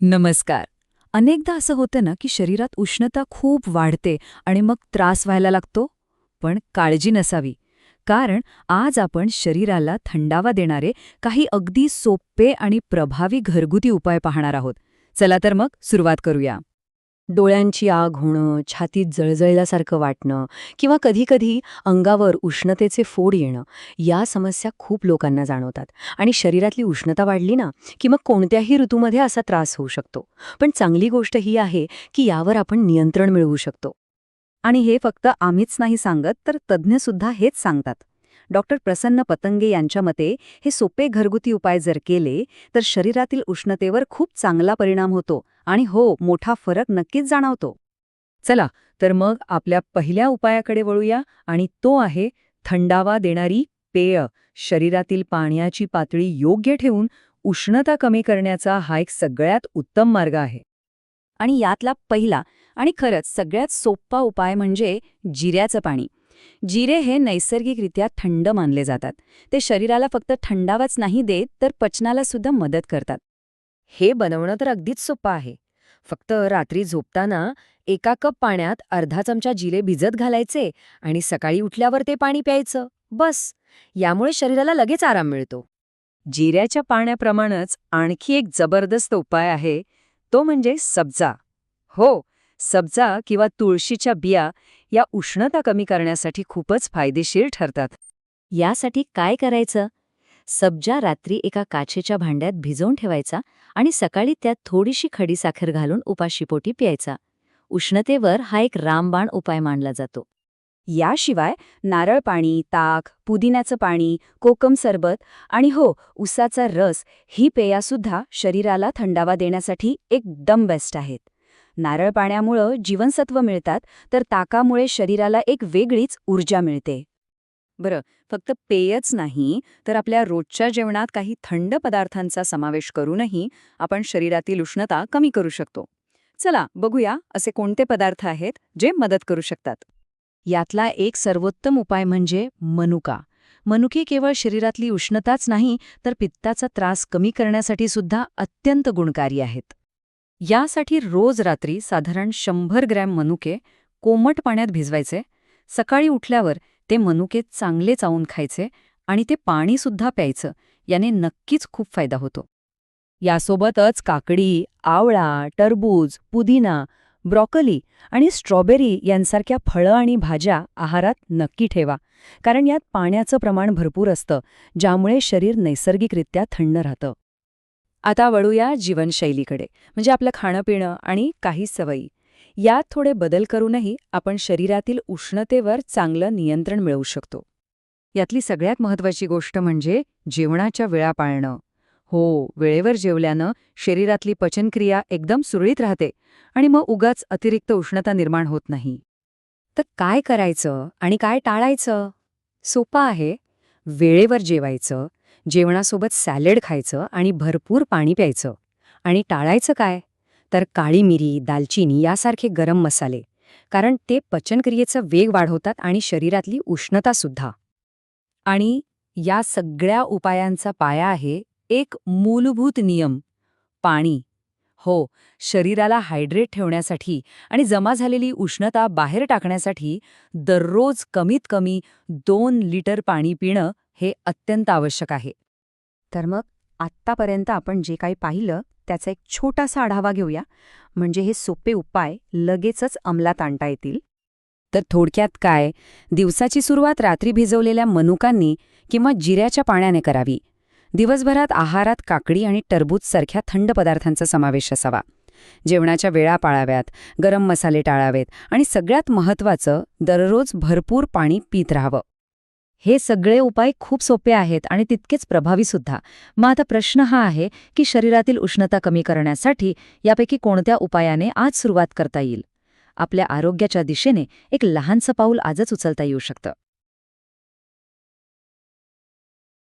नमस्कार. अनेकदा असं होतं ना की शरीरात उष्णता खूप वाढते आणि मग त्रास व्हायला लागतो पण काळजी नसावी. कारण आज आपण शरीराला थंडावा देणारे काही अगदी सोपे आणि प्रभावी घरगुती उपाय पाहणार आहोत. चला तर मग सुरुवात करूया. डोळ्यांची आग होणं छातीत जळजळल्यासारखं वाटणं किंवा कधीकधी अंगावर उष्णतेचे फोड येणं या समस्या खूप लोकांना जाणवतात. आणि शरीरातली उष्णता वाढली ना की मग कोणत्याही ऋतूमध्ये असा त्रास होऊ शकतो. पण चांगली गोष्ट ही आहे की यावर आपण नियंत्रण मिळवू शकतो. आणि हे फक्त आम्हीच नाही सांगत तर तज्ज्ञसुद्धा हेच सांगतात. डॉक्टर प्रसन्न पतंगे यांच्या मते हे सोपे घरगुती उपाय जर केले तर शरीरातील उष्णतेवर खूप चांगला परिणाम होतो. आणि हो मोठा फरक नक्कीच जाणवतो. चला तर मग आपल्या पहिल्या उपायाकडे वळूया आणि तो आहे थंडावा देणारी पेय. शरीरातील पाण्याची पातळी योग्य ठेवून उष्णता कमी करण्याचा हा एक सगळ्यात उत्तम मार्ग आहे. आणि यातला पहिला आणि खरंच सगळ्यात सोपा उपाय म्हणजे जिऱ्याचं पाणी. जिरे हे नैसर्गिकरित्या थंड मानले जातात. ते शरीराला फक्त थंडावाच नाही देत तर पचनाला सुद्धा मदत करतात. हे बनवणं तर अगदीच सोपं आहे. फक्त रात्री झोपताना एका कप पाण्यात अर्धा चमचा जिरे भिजत घालायचे आणि सकाळी उठल्यावर ते पाणी प्यायचं. बस. यामुळे शरीराला लगेच आराम मिळतो. जिऱ्याच्या पाण्याप्रमाणेच आणखी एक जबरदस्त उपाय आहे. तो म्हणजे सब्जा. हो सब्जा किंवा तुळशीच्या बिया या उष्णता कमी करण्यासाठी खूपच फायदेशीर ठरतात. यासाठी काय करायचं? सब्जा रात्री एका काचेच्या भांड्यात भिजवून ठेवायचा आणि सकाळी त्यात थोडीशी खडीसाखर घालून उपाशीपोटी प्यायचा. उष्णतेवर हा एक रामबाण उपाय मानला जातो. याशिवाय नारळ पाणी ताक पुदिन्याचं पाणी कोकम सरबत आणि हो उसाचा रस ही पेयासुद्धा शरीराला थंडावा देण्यासाठी एकदम बेस्ट आहेत. नारळ पाण्यामुळं जीवनसत्व मिळतात तर ताकामुळे शरीराला एक वेगळीच ऊर्जा मिळते. बरं फक्त पेयच नाही तर आपल्या रोजच्या जेवणात काही थंड पदार्थांचा समावेश करूनही आपण शरीरातील उष्णता कमी करू शकतो. चला बघूया असे कोणते पदार्थ आहेत जे मदत करू शकतात. यातला एक सर्वोत्तम उपाय म्हणजे मनुका. मनुके केवळ शरीरातली उष्णताच नाही तर पित्ताचा त्रास कमी करण्यासाठी सुद्धा अत्यंत गुणकारी आहेत. यासाठी रोज रात्री साधारण शंभर ग्रॅम मनुके कोमट पाण्यात भिजवायचे. सकाळी उठल्यावर ते मनुके चांगले चावून खायचे आणि ते पाणीसुद्धा प्यायचं याने नक्कीच खूप फायदा होतो. यासोबतच काकडी आवळा टरबूज पुदिना ब्रॉकली आणि स्ट्रॉबेरी यांसारख्या फळं आणि भाज्या आहारात नक्की ठेवा कारण यात पाण्याचं प्रमाण भरपूर असतं ज्यामुळे शरीर नैसर्गिकरित्या थंड राहतं. आता वळूया जीवनशैलीकडे म्हणजे आपलं खाणंपिणं आणि काही सवयी. यात थोडे बदल करूनही आपण शरीरातील उष्णतेवर चांगलं नियंत्रण मिळवू शकतो. यातली सगळ्यात महत्वाची गोष्ट म्हणजे जेवणाच्या वेळा पाळणं. हो वेळेवर जेवल्यानं शरीरातली पचनक्रिया एकदम सुरळीत राहते आणि मग उगाच अतिरिक्त उष्णता निर्माण होत नाही. तर काय करायचं आणि काय टाळायचं? सोपं आहे. वेळेवर जेवायचं जेवणासोबत सॅलेड खायचं आणि भरपूर पाणी प्यायचं. आणि टाळायचं काय? तर काळी मिरी दालचिनी यासारखे गरम मसाले कारण ते पचनक्रियेचा वेग वाढवतात आणि शरीरातली उष्णतासुद्धा आणि या सगळ्या उपायांचा पाया आहे एक मूलभूत नियम पाणी. हो शरीराला हायड्रेट ठेवण्यासाठी आणि जमा झालेली उष्णता बाहेर टाकण्यासाठी दररोज कमीत कमी दोन लिटर पाणी पिणं हे अत्यंत आवश्यक आहे. तर मग आत्तापर्यंत आपण जे काही पाहिलं त्याचा एक छोटासा आढावा घेऊया. म्हणजे हे सोपे उपाय लगेचच अंमलात आणता येतील. तर थोडक्यात काय? दिवसाची सुरुवात रात्री भिजवलेल्या मनुकांनी किंवा जिऱ्याच्या पाण्याने करावी. दिवसभरात आहारात काकडी आणि टरबूज सारख्या थंड पदार्थांचा समावेश असावा. जेवणाच्या वेळा पाळाव्यात गरम मसाले टाळावेत आणि सगळ्यात महत्त्वाचं दररोज भरपूर पाणी पीत राहावं. हे सगळे उपाय खूप सोपे आहेत आणि तितकेच प्रभावीसुद्धा मग आता प्रश्न हा आहे की शरीरातील उष्णता कमी करण्यासाठी यापैकी कोणत्या उपायाने आज सुरुवात करता येईल? आपल्या आरोग्याच्या दिशेने एक लहानसं पाऊल आजच उचलता येऊ शकतं.